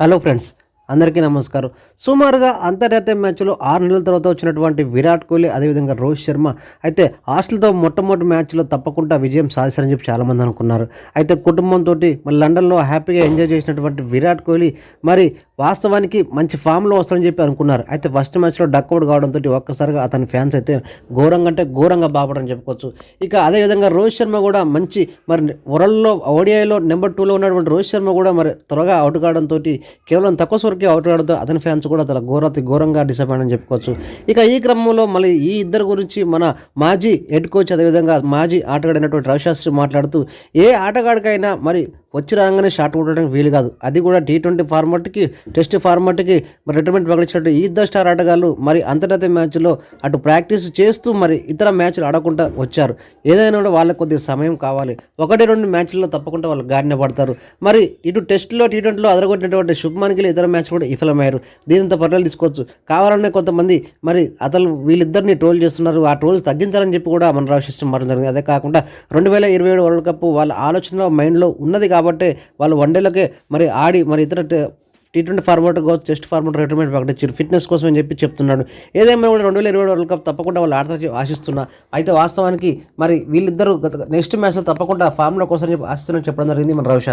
Hello friends అందరికీ నమస్కారం. సుమారుగా అంతర్జాతీయ మ్యాచ్లో ఆరు నెలల తర్వాత వచ్చినటువంటి విరాట్ కోహ్లీ అదేవిధంగా రోహిత్ శర్మ అయితే ఆస్ట్రేలియాతో మొట్టమొదటి మ్యాచ్లో తప్పకుండా విజయం సాధిస్తారని చెప్పి చాలామంది అనుకున్నారు. అయితే కుటుంబంతో మరి లండన్లో హ్యాపీగా ఎంజాయ్ చేసినటువంటి విరాట్ కోహ్లీ మరి వాస్తవానికి మంచి ఫామ్లో వస్తారని చెప్పి అనుకున్నారు. అయితే ఫస్ట్ మ్యాచ్లో డక్అవుట్ కావడంతో ఒక్కసారిగా అతని ఫ్యాన్స్ అయితే ఘోరంగా అంటే ఘోరంగా బాపడని చెప్పుకోవచ్చు. ఇక అదేవిధంగా రోహిత్ శర్మ కూడా మంచి మరి వరల్డ్లో ఓడిఐలో నెంబర్ టూలో ఉన్నటువంటి రోహిత్ శర్మ కూడా మరి త్వరగా అవుట్ కావడంతో కేవలం తక్కువ స్వరకే అవుట్ కావడంతో అతని ఫ్యాన్స్ కూడా చాలా ఘోరతి ఘోరంగా డిసప్పాయింట్ అని చెప్పుకోవచ్చు. ఇక ఈ క్రమంలో మళ్ళీ ఈ ఇద్దరు గురించి మన మాజీ హెడ్ కోచ్ అదేవిధంగా మాజీ ఆటగాడైనటువంటి రవిశాస్త్రి మాట్లాడుతూ ఏ ఆటగాడికైనా మరి వచ్చి రాగానే షాట్ కొట్టడానికి వీలు కాదు. అది కూడా టీ ట్వంటీ ఫార్మాట్కి టెస్ట్ ఫార్మాట్కి మరి రిటైర్మెంట్ ప్రకటించినట్టు ఈ ఇద్దరు స్టార్ ఆటగాళ్ళు మరి అంతర్జాతీయ మ్యాచ్లో అటు ప్రాక్టీస్ చేస్తూ మరి ఇతర మ్యాచ్లు ఆడకుండా వచ్చారు. ఏదైనా కూడా వాళ్ళకి కొద్దిగా సమయం కావాలి. ఒకటి రెండు మ్యాచ్ల్లో తప్పకుండా వాళ్ళు గాడిన పడతారు. మరి ఇటు టెస్ట్లో టీ ట్వంటీలో అదరగొట్టినటువంటి శుభ్మాన్ గిల్ ఇతర మ్యాచ్ కూడా విఫలమయ్యారు. దీనితో పర్లేదు తీసుకోవచ్చు. కావాలనే కొంతమంది మరి అతను వీళ్ళిద్దరిని ట్రోల్ చేస్తున్నారు. ఆ ట్రోల్స్ తగ్గించాలని చెప్పి కూడా మన రావు సిస్టమ్ మారడం జరిగింది. అదే కాకుండా రెండు వేల ఇరవై ఏడు వరల్డ్ కప్ వాళ్ళ ఆలోచనలో మైండ్లో ఉన్నది కాబట్టి కాబట్టి వాళ్ళు వన్డేలకే మరి ఆడి మరి ఇతర టీ ట్వంటీ ఫార్మాట్ కావచ్చు టెస్ట్ ఫార్మాట్ రిటైర్మెంట్ ప్రకటించారు ఫిట్నెస్ కోసం అని చెప్పి చెప్తున్నాడు. ఏదేమైనా కూడా రెండు వేల ఇరవై వరల్డ్ కప్ తప్పకుండా వాళ్ళు ఆడతారని ఆశిస్తున్నా. అయితే వాస్తవానికి మరి వీళ్ళిద్దరూ గత నెక్స్ట్ మ్యాచ్లో తప్పకుండా ఫామ్లో కోసం చెప్పి ఆశిస్తున్నారని చెప్పడం జరిగింది మన రవిశాస్త్రి.